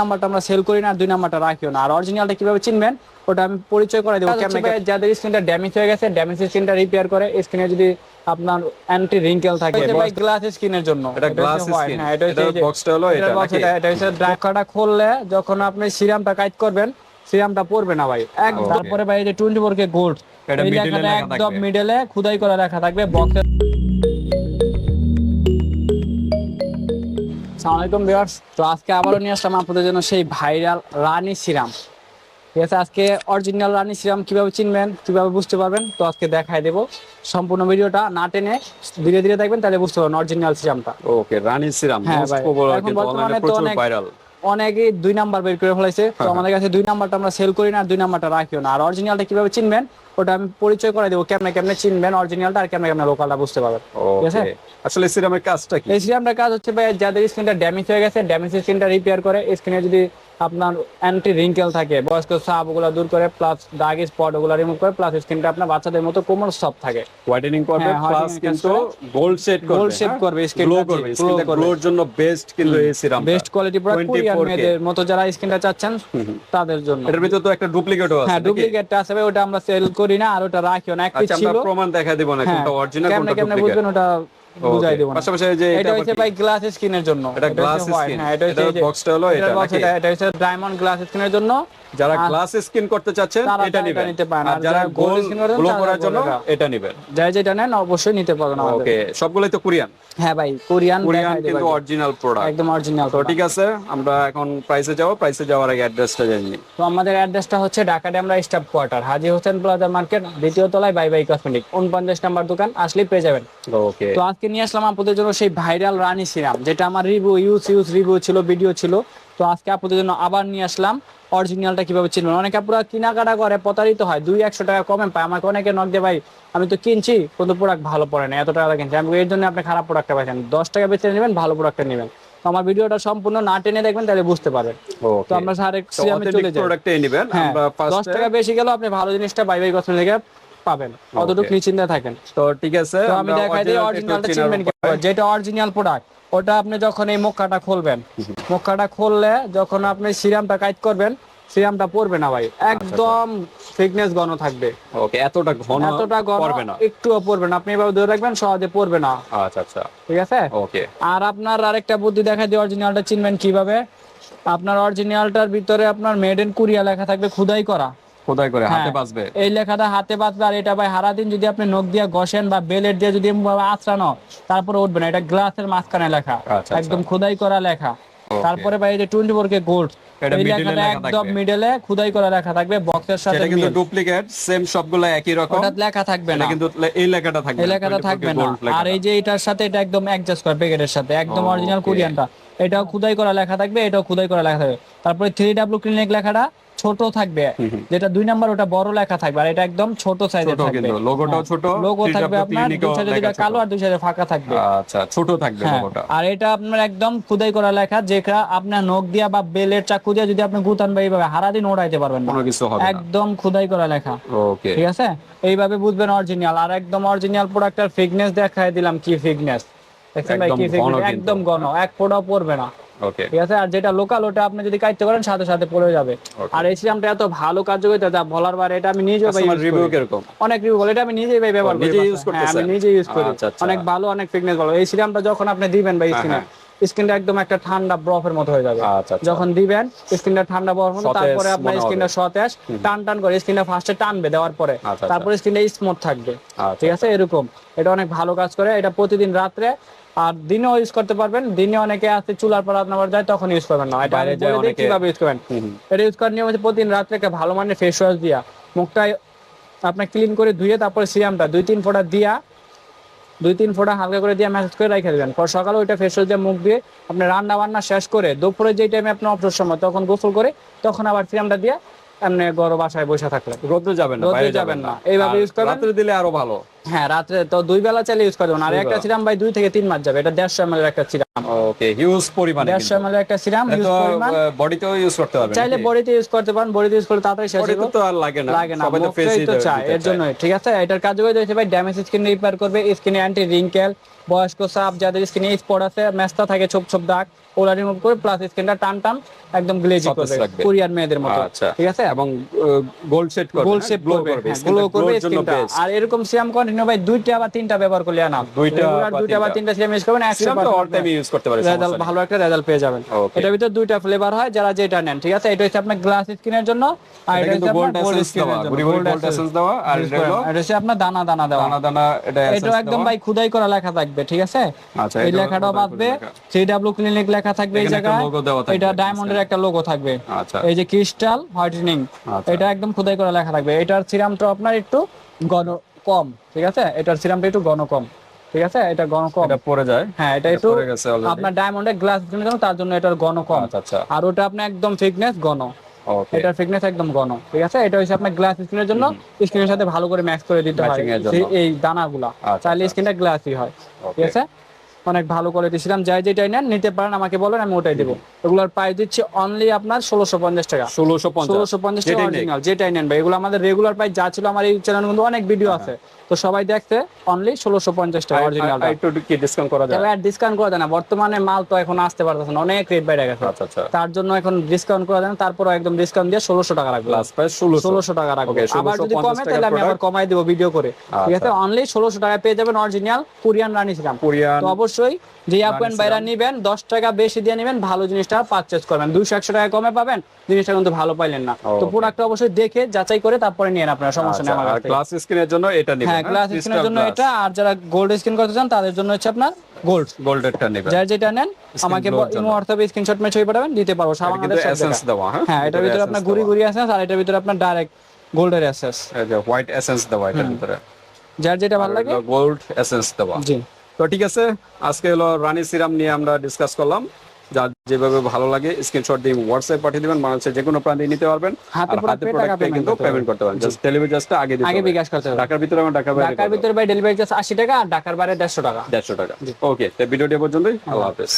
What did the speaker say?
নাম্বারটা আমরা সেল করি না আর দুই নাম্বারটা রাখিও না। আর অরিজিনালটা কীভাবে চিনবেন ওটা আমি পরিচয় করে দেবো। যাদের স্ক্রিনটা ড্যামেজ হয়ে গেছে ড্যামেজ স্ক্রিনটা রিপেয়ার করে স্ক্রিনে যদি আপনার অ্যান্টি রিঙ্কেল থাকে ভাই গ্লাস স্ক্রিনের জন্য। এটা এটা হলো এটা, এটা, হচ্ছে খুললে যখন আপনি সিরামটা কাইট করবেন সিরামটা পড়বে না ভাই। এক তারপরে ভাই এই যে 24 কে গোল্ড এটা একদম। মিডলে খোদাই করা লেখা থাকবে বক্সের আসসালামু আলাইকুম ভিউয়ার্স। তো আজকে আবারও নিয়ে আসলাম আপনাদের জন্য সেই ভাইরাল রানী সিরাম। ঠিক আছে আজকে অরিজিনাল রানী সিরাম কীভাবে চিনবেন কীভাবে বুঝতে পারবেন তো আজকে দেখাই দেব সম্পূর্ণ ভিডিওটা। না টেনে ধীরে ধীরে দেখবেন তাহলে বুঝতে পারবেন অরিজিনাল সিরামটা। ওকে রানী সিরাম হ্যাঁ ভাই। এখন বর্তমানে তো অনেক- ভাইরাল অনেকেই দুই নাম্বার বের করে ফেলাইছে। তো আমাদের কাছে দুই নাম্বারটা আমরা সেল করি না দুই নাম্বারটা রাখিও না। আর অরিজিনালটা কীভাবে চিনবেন ওটা আমি পরিচয় করে দেবো কেমনে কেমনে চিনবেন অরিজিনালটা আর কেমনে কেমনে লোকালটা বুঝতে পারবেন। ঠিক আছে? আসলে সিরামের কাজটা কি? এই সিরামটার কাজ হচ্ছে ভাই যাদের ড্যামেজ হয়ে গেছে ড্যামেজ রিপেয়ার করে যদি আপনার অ্যান্টি রিঙ্কেল থাকে বয়স্ক সাপ ওগুলো দূর করে প্লাস দাগ স্পট ওগুলো রিমুভ করে প্লাস আপনার বাচ্চাদের মতো কোমল সফট থাকে। হোয়াইটেনিং করবে হ্যাঁ, প্লাস কিন্তু গোল্ড শেড করবে Gold shade করবে, skin গ্লো করবে স্কিনটা করবে। গ্লোর জন্য বেস্ট কিন্তু এই serum best quality product 24K Korean মেয়েদের মতো যারা চাচ্ছেন তাদের জন্য। এটার ভিতরে তো একটা ডুপ্লিকেটও আছে হ্যাঁ ডুপ্লিকেটটা আছে ওটা আমরা সেল করি। না আর ওটা রাখিও না একটা আচ্ছা আমরা ছিল। প্রমাণ দেখা দিব না হ্যাঁ কোনটা অরিজিনাল কোনটা কোনটা কেমনে ডুপ্লিকেট বুঝবেন ওটা বুঝাই দেব পাশাপাশি যে এটা হচ্ছে ভাই গ্লাস স্কিনের জন্য। এটা skin। হ্যাঁ এটা হচ্ছে এটার এই যে- boxটা হলো এটা? এটা হচ্ছে ডায়মন্ড গ্লাস স্কিনের জন্য। যারা গ্লাস স্কিন করতে চাচ্ছেন এটা নেবেন। আর যারা গোল গ্লো করার জন্য এটা। নেবেন। যাই যেটা নেন অবশ্যই নিতে পারবেন আমাদের। ওকে সবগুলোই তো কোরিয়ান? হ্যাঁ ভাই কোরিয়ান কোরিয়ান কিন্তু অরিজিনাল প্রোডাক্ট একদম অরিজিনাল তো ঠিক আছে আমরা এখন প্রাইসে যাব। প্রাইসে যাওয়ার আগে অ্যাড্রেসটা জেনে তো আমাদের অ্যাড্রেসটা হচ্ছে Dhaka Demra staff quarter Haji Hossain plaza market দ্বিতীয় তলায় বাই বাই কসমেটিক উনপঞ্চাশ নাম্বার দোকান আসলেই পেয়ে যাবেন। ওকে। তো আজকে নিয়ে আসলাম আপনাদের জন্য সেই ভাইরাল রানী সিরাম যেটা আমার রিভিউ ইউজ ইউজ রিভিউ ছিল ভিডিও ছিল। তো আজকে আপনাদের জন্য আবার নিয়ে আসলাম অরিজিনালটা কীভাবে চিনবেন। অনেকে পুরো কেনাকাটা করে প্রতারিত হয় দুই একশো টাকা কমে পায়। আমাকে অনেকে নক দিয়ে ভাই আমি তো কিনছি কিন্তু প্রোডাক্ট ভালো পড়ে না এত টাকা কিনছি। আমি এর জন্য আপনি খারাপ প্রোডাক্টটা পাইছেন। দশ টাকা বেচে নেবেন ভালো প্রোডাক্টটা নেবেন। তো আমার ভিডিওটা সম্পূর্ণ না টেনে দেখবেন তাহলে বুঝতে পারবেন। তো আমরা সিরামে চলে যাই। প্রোডাক্টই নেবেন হ্যাঁ আমরা দশ টাকা বেশি গেলেও আপনি ভালো জিনিসটা বাই বাই কসমেটিকে পাবেন অতটুকু নিশ্চিন্তে থাকেন। তো ঠিক আছে তো আমি দেখাই দিই অরিজিনালটা চিনবেন যেটা অরিজিনাল প্রোডাক্ট ওটা আপনি যখন এই মক্কাটা খুলবেন মক্কাটা খুললে যখন আপনি সিরামটা কাইট করবেন সিরামটা পড়বে না ভাই একদম থিকনেস ঘন থাকবে। ওকে এতটা ঘন এতটা ঘন করবে না। একটুও পড়বে না আপনি এভাবে ধরে রাখবেন সহজে পড়বে না। আচ্ছা আচ্ছা। ঠিক আছে? ওকে আর আপনার আরেকটা বুদ্ধি দেখা দিয়ে অরিজিনালটা চিনবেন কীভাবে? আপনার অরিজিনালটার ভিতরে আপনার মেড ইন কোরিয়া লেখা থাকবে খুদাই করা। খোদাই করে হাতে হ্যাঁ। বাজবে এই লেখাটা হাতে বাঁচবে আর এটা ভাই যদি আপনি নখ দিয়ে ঘষেন বা বেলেট দিয়ে যদি আঁচড়ানো তারপরে উঠবে না। এটা গ্লাসের মাঝখানে লেখা আচ্ছা, একদম খোদাই করা লেখা। তারপরে ভাই এই যে টোয়েন্টি ফোর কে গোল্ড এটা এই middle এ লেখাটা লেখা একদম মিডলে খোদাই করা লেখা থাকবে বক্সের সাথে সেটা কিন্তু ডুপ্লিকেট সেম সবগুলো একই রকম। ওটা লেখা থাকবে না। কিন্তু এই লেখাটা থাকবে এই লেখাটা থাকবে না। আর এই যে এটার সাথে এটা একদম অ্যাডজাস্ট করে প্যাকেটের সাথে একদম অরিজিনাল কোরিয়ানটা। এটাও খুদাই করা লেখা থাকবে এটাও খুদাই করা লেখা থাকবে। তারপরে ক্লিনিক লেখাটা ছোট থাকবে। যেটা দুই নাম্বার ওটা বড় লেখা থাকবে আর এটা একদম ছোট সাইজের থাকবে। লোগোটাও ছোট লোগো থাকবে আপনার দুই সাইডে দুইটা ছোট। কালো আর দুই সাইডে ফাঁকা থাকবে। আচ্ছা ছোট থাকবে হ্যাঁ, লোগোটা আর এটা আপনার একদম খুদাই করা লেখা যেটা আপনার নখ দিয়া বা বেলের চাকু দিয়ে যদি আপনি গুতান বা এইভাবে হারাদিন ওড়াইতে পারবেন না। কোনো কিছু হবে একদম খুদাই করা লেখা। ওকে ঠিক আছে? এইভাবে বুঝবেন অরিজিনাল আর একদম অরিজিনাল প্রোডাক্টের ফিটনেস দেখাই দিলাম কি ফিটনেস দেখছেন ভাই একদম কি ঘন ফিটনেস একদম ঘন এক ফোঁটাও পড়বে না। ঠিক আছে? আর যেটা লোকাল ওটা আপনি যদি কাটতে করেন সাথে সাথে পড়ে যাবে। আর এই সিরামটা এত ভালো কার্যকরিতা যা বলার বাইরে এটা আমি নিজেও ভাই রিভিউ করি। কীরকম? অনেক রিভিউ বলে এটা আমি নিজেই ভাই ব্যবহার করি। নিজে বাসায়। হ্যাঁ, আমি নিজে ইউজ করি। আচ্ছা, আচ্ছা। অনেক ভালো অনেক ফিটনেস ভালো। এই সিরামটা যখন আপনি দিবেন ভাই স্কিনে স্কিনটা একদম একটা ঠান্ডা বরফের মতো হয়ে যাবে। আচ্ছা যখন দিবেন স্কিনটা ঠান্ডা বরফ মতো তারপরে আপনার। স্কিনটা সতেজ টান টান করে স্কিনটা ফার্স্টে টানবে দেওয়ার পরে। তারপরে স্কিনটা স্মুথ থাকবে। ঠিক আছে? এরকম। এটা অনেক ভালো কাজ করে। এটা প্রতিদিন রাত্রে আর দিনেও ইউজ করতে পারবেন দিনে অনেকে আছে চুলার পর আপনার যায় তখন ইউজ করবেন না এটা কীভাবে ইউজ করবেন। এটা ইউজ করার নিয়ম হচ্ছে প্রতিদিন রাত্রে একটা ভালো মানের ফেস ওয়াশ দিয়া মুখটা আপনার ক্লিন করে ধুয়ে তারপরে সিরামটা দুই তিন ফোঁটা দিয়া দুই তিন ফোঁটা হালকা করে দিয়ে ম্যাসেজ করে রেখে দেবেন পর সকালে ওইটা ফেস ওয়াশ দিয়ে মুখ দিয়ে আপনি রান্না বান্না শেষ করে দুপুরে যে টাইমে আপনার অবসর সময় তখন গোসল করে তখন আবার সিরামটা দিয়ে আপনি গরম বাসায় বসে থাকলেন রোদ্রে যাবেন না রোদ্রে যাবেন না। এইভাবে use করবেন। রাত্রে দিলে আরও ভালো হ্যাঁ রাত্রে তো দুই বেলা চাইলে ইউজ করতে আর একটা সিরাম ভাই দুই থেকে তিন মাস যাবে। এটা দেড়শো এমএল একটা সিরাম। ওকে হিউজ পরিমাণে দেড়শো এমএল একটা সিরাম ইউজ পরিমাণ। বডিতেও ইউজ করতে পারবেন চাইলে বডিতে ইউজ করতে পারেন বডিতে ইউজ করলে তাড়াতাড়ি শেষ হবে তো আর লাগে না। লাগে না সবাই তো ফেসই তো চায় এর জন্য ঠিক আছে? এটার কার্যকারিতা হচ্ছে ভাই ড্যামেজ স্কিন রিপেয়ার করবে স্কিনে অ্যান্টি রিঙ্কেল বয়স্ক সাপ যাদের স্কিনে স্পট আছে মেস্তা থাকে ছোপ ছোপ দাগ ওলা রিমুভ করে প্লাস স্কিনটা টান টান একদম গ্লেজি করবে কোরিয়ান মেয়েদের মতো। আচ্ছা। ঠিক আছে? এবং গোল্ড সেট করবে গোল শেপ গ্লো করবে স্কিনটা আর এরকম সিরাম ভাই দুইটা বা তিনটা ব্যবহার করলে না দুইটা দুইটা বা তিনটা। সিরাম ইউজ করবেন একশো তো অল টাইম ইউজ করতে পারে রেজাল্ট ভালো একটা রেজাল্ট পেয়ে যাবেন। এটার ভিতরে দুইটা ফ্লেভার হয় যারা যেটা নেন ঠিক আছে? এটা হচ্ছে আপনার গ্লাস স্কিনের জন্য আর এটা হচ্ছে আপনার গোল্ড এসেন্স দেওয়া স্কিনের জন্য গুড়ি গুড়ি গোল্ড গোল্ড এসেন্স দেওয়া আর এটা হলো এটা হচ্ছে আপনার দানা দানা দেওয়া। দানা দানা এটা এটা একদম ভাই খুদাই করা লেখা থাকবে ঠিক আছে? আচ্ছা, এই এটাও লেখাটাও খোদাই করে বাঁচবে লেখা। থ্রি ডাব্লু ক্লিনিক লেখা থাকবে এই জায়গায়। এটা ডায়মন্ডের একটা লোগো থাকবে। আচ্ছা। এই যে ক্রিস্টাল হোয়াইটেনিং আচ্ছা। এটা একদম খুদাই করা লেখা থাকবে। এটার সিরামটা আপনার একটু ঘন কম ঠিক আছে? এটার সিরামটা একটু ঘন কম ঠিক আছে? এটা ঘন কম। এটা পড়ে যায়। হ্যাঁ এটা একটু। আপনার ডায়মন্ডের গ্লাস জন্য তার জন্য এটার ঘন কম। আচ্ছা আচ্ছা। আর ওটা আপনার একদম থিকনেস ঘন। ওকে এটার থিকনেস একদম ঘন ঠিক আছে? এটা হচ্ছে আপনার গ্লাস স্কিনের জন্য স্কিনের সাথে ভালো করে ম্যাচ করে দিতে হয় এই দানাগুলা। আচ্ছা, তাহলে আচ্ছা। স্কিনটা গ্লাসই হয় ঠিক আছে? অনেক ভালো কোয়ালিটি ছিলাম যাই যেটাই নেন নিতে পারেন আমাকে বলেন আমি ওটাই দেবো। এগুলোর প্রাইস দিচ্ছি অনলি আপনার ষোলোশো পঞ্চাশ টাকা। ষোলোশো ষোলোশো পঞ্চাশ টাকা। অরিজিনাল যেটাই নেন ভাই। এগুলো আমাদের রেগুলার প্রাইস যা ছিল আমার এই চ্যানেল কিন্তু অনেক ভিডিও আছে। তো সবাই দেখতে অনলি ষোলোশো পঞ্চাশ টাকা অরিজিনাল একটু কি ডিসকাউন্ট করা যায়? আর ডিসকাউন্ট করা যায় না। বর্তমানে মাল তো এখন আসতে পারতেছে না। অনেক রেট বাইরে গেছে। আচ্ছা আচ্ছা। তার জন্য এখন ডিসকাউন্ট করা যায় না। তারপরও একদম ডিসকাউন্ট দিয়ে ষোলোশো টাকা রাখব। প্লাস প্রাইস ষোলোশো। টাকা রাখব। আবার যদি কমে তাহলে আমি আবার কমাই দেবো ভিডিও করে। ঠিক আছে? অনলি ষোলোশো টাকা পেয়ে যাবেন original Korean Rani serum Korean তো অবশ্যই যে আপেন বাইরা নিবেন দশ টাকা বেশি দিয়ে নেবেন ভালো জিনিসটা পারচেজ করবেন। দুইশো একশো টাকা কমে পাবেন জিনিসটা কিন্তু ভালো পাইলেন না। তো প্রোডাক্টটা অবশ্যই দেখে যাচাই করে তারপরে নিয়েন আপনারা সমস্যা নেই আমার কাছ ক্লাস স্ক্রিনের জন্য এটা নেবেন হ্যাঁ স্ক্রিনের জন্য এটা আর যারা গোল্ড স্ক্রিন করতে চান তাদের জন্য হচ্ছে আপনার গোল্ড গোল্ডেরটা নেবেন। যার যেটা নেন আমাকে। ইমো অর্থাৎ স্ক্রিনশট পাঠাবেন দিতে পারব। এসেন্স দেওয়া হ্যাঁ? হ্যাঁ এটার ভিতরে আপনার গুড়ি গুড়ি আছে আর এটার ভিতরে আপনার ডাইরেক্ট গোল্ডের এসেস হোয়াইট এসেন্স দেওয়া এটার ভিতরে। যার যেটা ভালো লাগে। গোল্ড এসেন্স দেওয়া। জি। তো ঠিক আছে আজকে হলো রানী সিরাম নিয়ে আমরা ডিসকাস করলাম। যার যেভাবে ভালো লাগে স্ক্রিনশট দিয়ে হোয়াটসঅ্যাপ পাঠিয়ে দিবেন বাংলাদেশের যে কোনো প্রান্তে নিতে পারবেন। হাতে আর হাতে প্রোডাক্ট কিন্তু পেমেন্ট করতে পারবেন। জাস্ট ডেলিভারি চার্জটা আগে দিতে আগে বিকাশ করতে হবে। ঢাকার ভিতরে এবং ঢাকার বাইরে ঢাকার ভিতরে ভাই ডেলিভারি চার্জ আশি টাকা আর ঢাকার বাইরে দেড়শো টাকা। দেড়শো টাকা। ওকে তো ভিডিওটি পর্যন্তই। আল্লাহ হাফেজ।